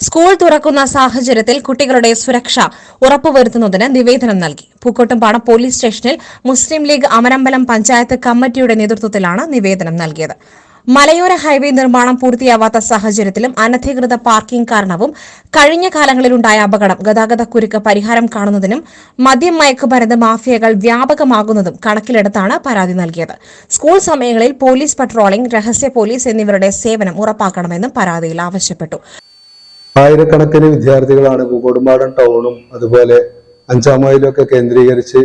School തുറക്കുന്ന സാഹചര്യത്തിൽ കുട്ടികളുടെ സുരക്ഷ ഉറപ്പുവരുത്തുന്നതിന് നിവേദനം നൽകി. പൂക്കോട്ടുംപാടം പോലീസ് സ്റ്റേഷനിൽ മുസ്ലിം ലീഗ് അമരമ്പലം പഞ്ചായത്ത് കമ്മിറ്റിയുടെ നേതൃത്വത്തിലാണ് നിവേദനം നൽകിയത്. മലയോര ഹൈവേ നിർമ്മാണം പൂർത്തിയാവാത്ത സാഹചര്യത്തിലും അനധികൃത പാർക്കിംഗ് കാരണവും കഴിഞ്ഞ കാലങ്ങളിലുണ്ടായ അപകടം ഗതാഗത കുരുക്ക് പരിഹാരം കാണുന്നതിനും മദ്യം മയക്കുമരുന്ന് മാഫിയകൾ വ്യാപകമാകുന്നതും കണക്കിലെടുത്താണ് പരാതി നൽകിയത്. സ്കൂൾ സമയങ്ങളിൽ പോലീസ് പട്രോളിംഗ് രഹസ്യ പോലീസ് എന്നിവരുടെ സേവനം ഉറപ്പാക്കണമെന്നും പരാതിയിൽ ആവശ്യപ്പെട്ടു. ആയിരക്കണക്കിന് വിദ്യാർത്ഥികളാണ് പൂക്കോടുംപാടം ടൗണും അതുപോലെ അഞ്ചാം മൈലൊക്കെ കേന്ദ്രീകരിച്ച്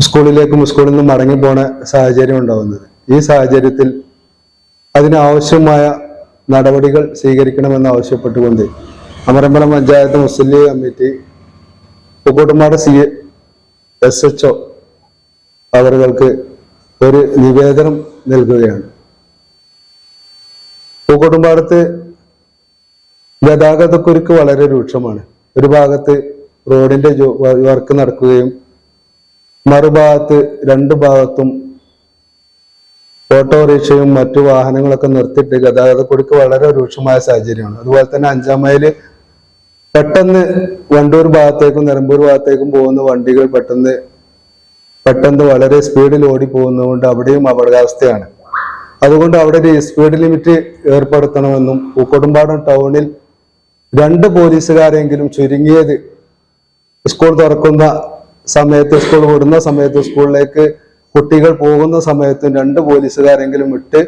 സ്കൂളിലേക്കും സ്കൂളിൽ നിന്നും മടങ്ങി പോണ സാഹചര്യം ഉണ്ടാവുന്നത്. ഈ സാഹചര്യത്തിൽ അതിനാവശ്യമായ നടപടികൾ സ്വീകരിക്കണമെന്ന് ആവശ്യപ്പെട്ടുകൊണ്ട് Amarambalam panchayat Muslim League committee Pookkottumpadu C S H O അവർക്ക് ഒരു നിവേദനം നൽകുകയാണ്. പൂക്കോട്ടുംപാടത്ത് ഗതാഗതക്കുരുക്ക് വളരെ രൂക്ഷമാണ്. ഒരു ഭാഗത്ത് റോഡിന്റെ വർക്ക് നടക്കുകയും മറുഭാഗത്ത് രണ്ട് ഭാഗത്തും ഓട്ടോറിക്ഷയും മറ്റു വാഹനങ്ങളൊക്കെ നിർത്തിയിട്ട് ഗതാഗതക്കുരുക്ക് വളരെ രൂക്ഷമായ സാഹചര്യമാണ്. അതുപോലെ തന്നെ അഞ്ചാം മൈൽ പെട്ടെന്ന് വണ്ടൂർ ഭാഗത്തേക്കും നിലമ്പൂർ ഭാഗത്തേക്കും പോകുന്ന വണ്ടികൾ പെട്ടെന്ന് പെട്ടെന്ന് വളരെ സ്പീഡിൽ ഓടി പോകുന്നതുകൊണ്ട് അവിടെയും അപകടാവസ്ഥയാണ്. അതുകൊണ്ട് അവിടെ ഒരു സ്പീഡ് ലിമിറ്റ് ഏർപ്പെടുത്തണമെന്നും പൂക്കോട്ടുംപാടം ടൗണിൽ രണ്ട് പോലീസുകാരെങ്കിലും ചുരുങ്ങിയത് സ്കൂൾ തുറക്കുന്ന സമയത്ത് സ്കൂൾ വിടുന്ന സമയത്ത് സ്കൂളിലേക്ക് കുട്ടികൾ പോകുന്ന സമയത്തും രണ്ട് പോലീസുകാരെങ്കിലും ഇട്ട്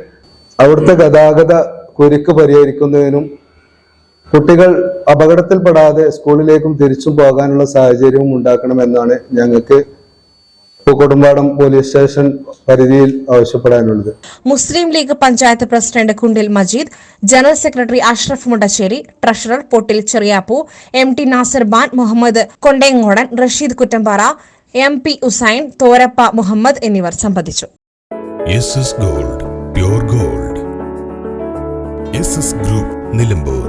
അവിടുത്തെ ഗതാഗത കുരുക്ക് പരിഹരിക്കുന്നതിനും കുട്ടികൾ അപകടത്തിൽപ്പെടാതെ സ്കൂളിലേക്കും തിരിച്ചും പോകാനുള്ള സാഹചര്യവും ഉണ്ടാക്കണമെന്നാണ് ഞങ്ങൾക്ക് പൂക്കോട്ടുംപാടം പോലീസ് സ്റ്റേഷൻ പരിധിയിൽ ആവശ്യപ്പെടാനുള്ളത് Muslim League panchayat president Kundil Majeed general secretary Ashraf Mundassery treasurer Pottil Cheriyappu M T Nasar ban Muhammad Kondengodan Rasheed Kuttampara M P Usain Thorappa Muhammad എന്നിവർ സംബന്ധിച്ചു. Gold pure gold. Group Nilambur.